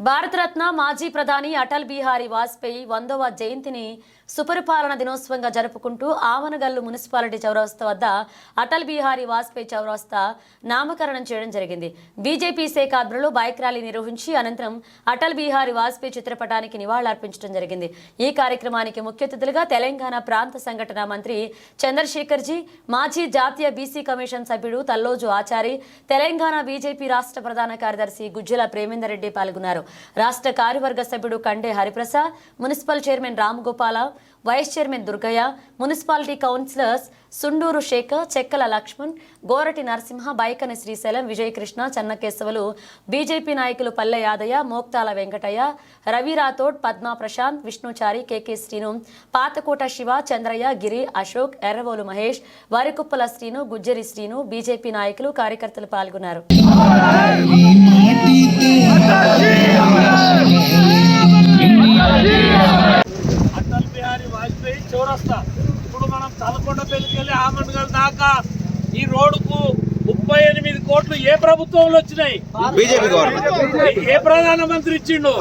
భారతరత్న మాజీ ప్రధాని అటల్ బిహారీ వాజ్పేయి వందవ జయంతిని సుపరిపాలన దినోత్సవంగా జరుపుకుంటూ ఆవనగల్లు మున్సిపాలిటీ చౌరస్తా వద్ద అటల్ బిహారీ వాజ్పేయి చౌరస్తా నామకరణం చేయడం జరిగింది. బీజేపీ శాఖ ఆధ్వర్యంలో బైక్ ర్యాలీ నిర్వహించి అనంతరం అటల్ బిహారీ వాజ్పేయి చిత్రపటానికి నివాళులర్పించడం జరిగింది. ఈ కార్యక్రమానికి ముఖ్య అతిథులుగా తెలంగాణ ప్రాంత సంఘటన మంత్రి చంద్రశేఖర్ జీ మాజీ జాతీయ బీసీ కమిషన్ సభ్యుడు తల్లోజు ఆచారి తెలంగాణ బీజేపీ రాష్ట్ర ప్రధాన కార్యదర్శి గుజ్జల ప్రేమేందర్ రెడ్డి పాల్గొన్నారు. రాష్ట్ర కార్యవర్గ సభ్యుడు Kande Hariprasad municipal chairman Ramagopala vice chairman Durgaiah municipality councillors Sunduru Shekar Chekkala Lakshman Gorati Narasimha Baikani Srisailam Vijayakrishna Chennakesavulu BJP నాయకులు Palle Yadaiah Moktala Venkataiah Ravi Rathod Padma Prashanth Vishnuchari K K Srinu Pathakota Siva Chandraiah Giri Ashok Erravolu Mahesh Varikuppala Srinu Gujjari Srinu BJP నాయకులు కార్యకర్తలు పాల్గొన్నారు. అటల్ బిహారీ వాజ్పేయి చౌరస్తా. ఇప్పుడు మనం తలకొండ పెళ్ళికెళ్ళి ఆమన్గల్ దాకా ఈ రోడ్డుకు ముప్పై ఎనిమిది కోట్లు ఏ ప్రభుత్వంలో వచ్చినాయి? ఏ ప్రధానమంత్రి ఇచ్చిండు?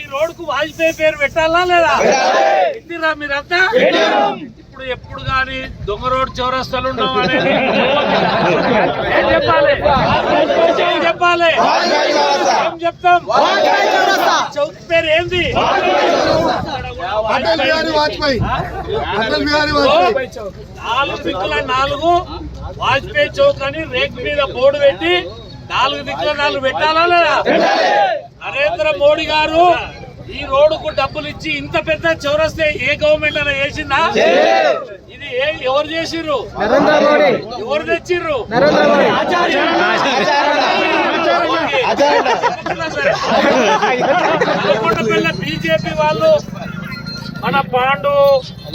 ఈ రోడ్డుకు వాజ్పేయి పేరు పెట్టాలా లేదా? ఎత్తిరా మీరంతా? ఇప్పుడు ఎప్పుడు గాని దొంగ రోడ్ చౌరస్తాలు చెప్పాలి? చెప్పాలి? చెప్తాం? చౌక్ పేరు ఏంది? అటల్ బిహారీ వాజ్పేయి. అటల్ బిహారీ వాజ్పేయి. నాలుగు దిక్కుల నాలుగు వాజ్పేయి చౌక్ అని రేక్ మీద బోర్డు పెట్టి నాలుగు దిక్కుల నాలుగు పెట్టాలా లేదా? నరేంద్ర మోడీ గారు ఈ రోడ్డుకు డబ్బులు ఇచ్చి ఇంత పెద్ద చౌరస్తే ఏ గవర్నమెంట్ అయినా చేసిందా? ఇది ఏ ఎవరు చేసిర్రు? ఎవరు తెచ్చిర్రు? నల్గొండపల్లి బీజేపీ వాళ్ళు మన పాండు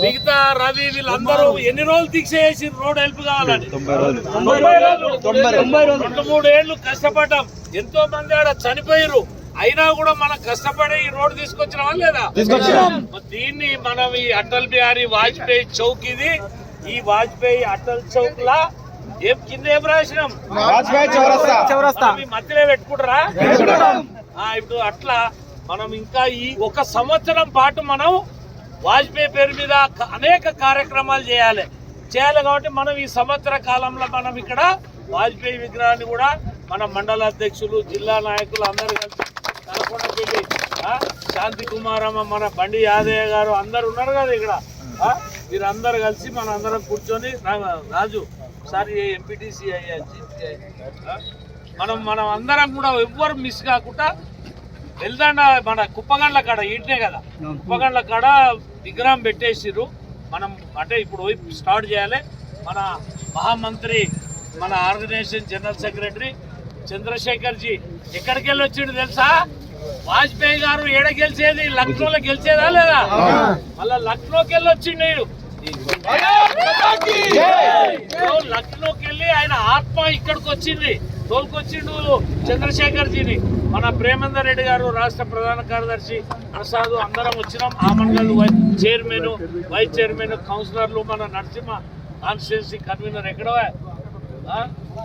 మిగతా రవి వీళ్ళందరూ ఎన్ని రోజులు దీక్ష చేసి రోడ్ హెల్ప్ కావాలని. రెండు మూడు ఏళ్ళు కష్టపడ్డాం. ఎంతో మంది ఆడ చనిపోయారు అయినా కూడా మనం కష్టపడి ఈ రోడ్ తీసుకొచ్చినామా లేదా? మరి దీన్ని మనం ఈ అటల్ బిహారీ వాజ్పేయి చౌక్ ఇది. ఈ వాజ్పేయి అటల్ చౌక్ లా ఏం కింద ఏం రాసినాం? మధ్యలో పెట్టుకుంటారా? ఆ, ఇప్పుడు అట్లా మనం ఇంకా ఈ ఒక సంవత్సరం పాటు మనం వాజ్పేయి పేరు మీద అనేక కార్యక్రమాలు చేయాలి. చేయాలి కాబట్టి మనం ఈ సంవత్సర కాలంలో మనం ఇక్కడ వాజ్పేయి విగ్రహాన్ని కూడా మన మండల అధ్యక్షులు జిల్లా నాయకులు అందరూ కలిసి శాంతి కుమారమ్మ మన బండి యాదయ్య గారు అందరు ఉన్నారు కదా ఇక్కడ. ఆ, వీరందరూ కలిసి మన అందరం కూర్చొని రాజు సార్ ఎంపీటీసీ అయ్యా మనం మనం అందరం కూడా ఎవ్వరు మిస్ కాకుండా వెళ్దాండ మన కుప్పగండ్ల కాడ ఈటనే కదా. కుప్పగండ్ల కాడ విగ్రహం పెట్టేసిర్రు. మనం అంటే ఇప్పుడు పోయి స్టార్ట్ చేయాలి. మన మహామంత్రి మన organization general secretary Chandrashekhar ji ఎక్కడికి వెళ్ళి వచ్చిండు తెలుసా? వాజ్పేయి గారు ఏడ గెలిచేది? లక్నోలో గెలిచేదా లేదా? మళ్ళా లక్నోకి వెళ్ళి వచ్చిండు ఈడు. లక్నోకి వెళ్ళి ఆయన ఆత్మ ఇక్కడికి వచ్చింది. తోలుకొచ్చిండు చంద్రశేఖర్ జీని మన ప్రేమేందర్ రెడ్డి గారు రాష్ట్ర ప్రధాన కార్యదర్శి ప్రసాద్ అందరం వచ్చినాం. ఆమన్గల్ చైర్మన్ వైస్ చైర్మన్ కౌన్సిలర్లు మన నరసింహ కాన్స్టిట్యున్సీ కన్వీనర్ ఎక్కడో?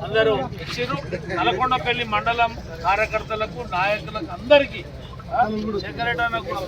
అందరూ ఇచ్చారు నల్గొండపల్లి మండలం కార్యకర్తలకు నాయకులకు అందరికీ కూడా